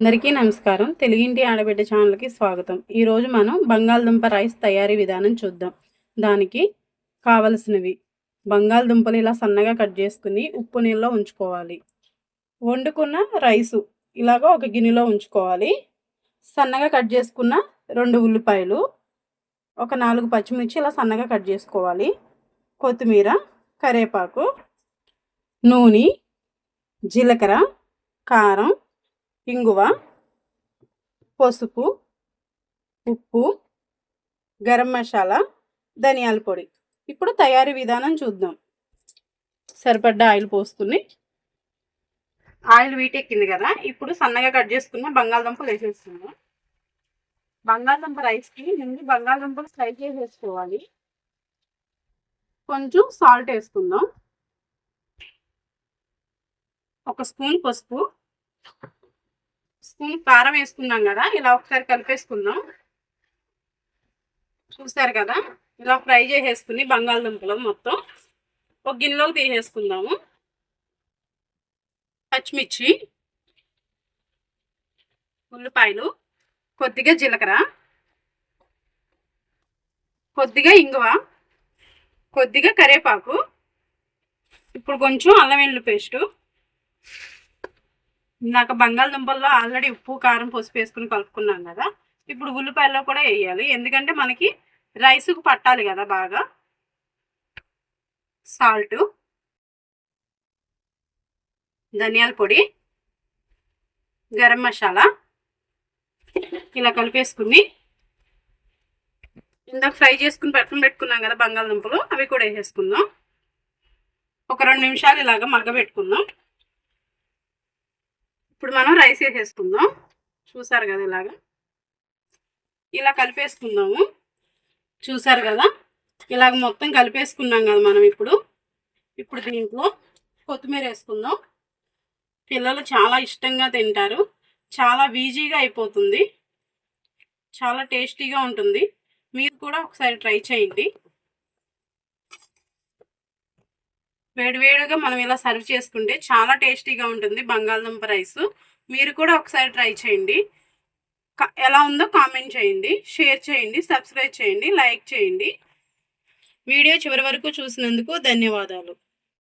అందరికీ నమస్కారం. తెలుగింటి ఆడబిడ్డ ఛానల్కి స్వాగతం. ఈరోజు మనం బంగాళదుంప రైస్ తయారీ విధానం చూద్దాం. దానికి కావలసినవి బంగాళదుంపలు ఇలా సన్నగా కట్ చేసుకుని ఉప్పు నీళ్ళలో ఉంచుకోవాలి. వండుకున్న రైసు ఇలాగ ఒక గిన్నెలో ఉంచుకోవాలి. సన్నగా కట్ చేసుకున్న రెండు ఉల్లిపాయలు ఒక నాలుగు పచ్చిమిర్చి ఇలా సన్నగా కట్ చేసుకోవాలి. కొత్తిమీర కరేపాకు నూనె జీలకర్ర కారం ఇంగువ పసుపు ఉప్పు గరం మసాలా ధనియాల పొడి. ఇప్పుడు తయారీ విధానం చూద్దాం. సరిపడ్డ ఆయిల్ పోసుకుని ఆయిల్ వీటెక్కింది కదా ఇప్పుడు సన్నగా కట్ చేసుకున్న బంగాళదుంపలు వేసేస్తున్నాం. బంగాళదుంప రైస్కి ముందు బంగాళదుంపలు ఫ్రై చేసేసుకోవాలి. కొంచెం సాల్ట్ వేసుకుందాం. ఒక స్పూన్ పసుపు స్పూన్ కారం వేసుకున్నాం కదా ఇలా ఒకసారి కలిపేసుకుందాం. చూసారు కదా ఇలా ఫ్రై చేసేసుకుని బంగాళదుంపలు మొత్తం ఒక గిన్నెలోకి తీసేసుకుందాము. పచ్చిమిర్చి ఉల్లిపాయలు కొద్దిగా జీలకర్ర కొద్దిగా ఇంగువ కొద్దిగా కరివేపాకు ఇప్పుడు కొంచెం అల్లం వెల్లుల్లి పేస్టు ఇందాక బంగాళదుంపల్లో ఆల్రెడీ ఉప్పు కారం పసుపు వేసుకుని కలుపుకున్నాం కదా. ఇప్పుడు ఉల్లిపాయల్లో కూడా వేయాలి. ఎందుకంటే మనకి రైస్కు పట్టాలి కదా బాగా. సాల్ట్ ధనియాల పొడి గరం మసాలా ఇలా కలిపేసుకుని ఇందాక ఫ్రై చేసుకుని పెట్టుకుని పెట్టుకున్నాం కదా బంగాళదుంపలు అవి కూడా వేసేసుకుందాం. ఒక రెండు నిమిషాలు ఇలాగ మగ్గబెట్టుకుందాం. ఇప్పుడు మనం రైస్ వేసేసుకుందాం. చూసారు కదా ఇలాగా. ఇలా కలిపేసుకుందాము. చూసారు కదా? ఇలాగ మొత్తం కలిపేసుకున్నాం కదా మనం ఇప్పుడు. ఇప్పుడు దీంట్లో కొత్తిమీర వేసుకుందాం. పిల్లలు చాలా ఇష్టంగా తింటారు. చాలా ఈజీగా అయిపోతుంది. చాలా టేస్టీగా ఉంటుంది. మీరు కూడా ఒకసారి ట్రై చేయండి. వేడివేడిగా మనం ఇలా సర్వ్ చేసుకుంటే చాలా టేస్టీగా ఉంటుంది బంగాళదుంప రైస్. మీరు కూడా ఒకసారి ట్రై చేయండి. ఎలా ఉందో కామెంట్ చేయండి. షేర్ చేయండి సబ్స్క్రైబ్ చేయండి లైక్ చేయండి. వీడియో చివరి వరకు చూసినందుకు ధన్యవాదాలు.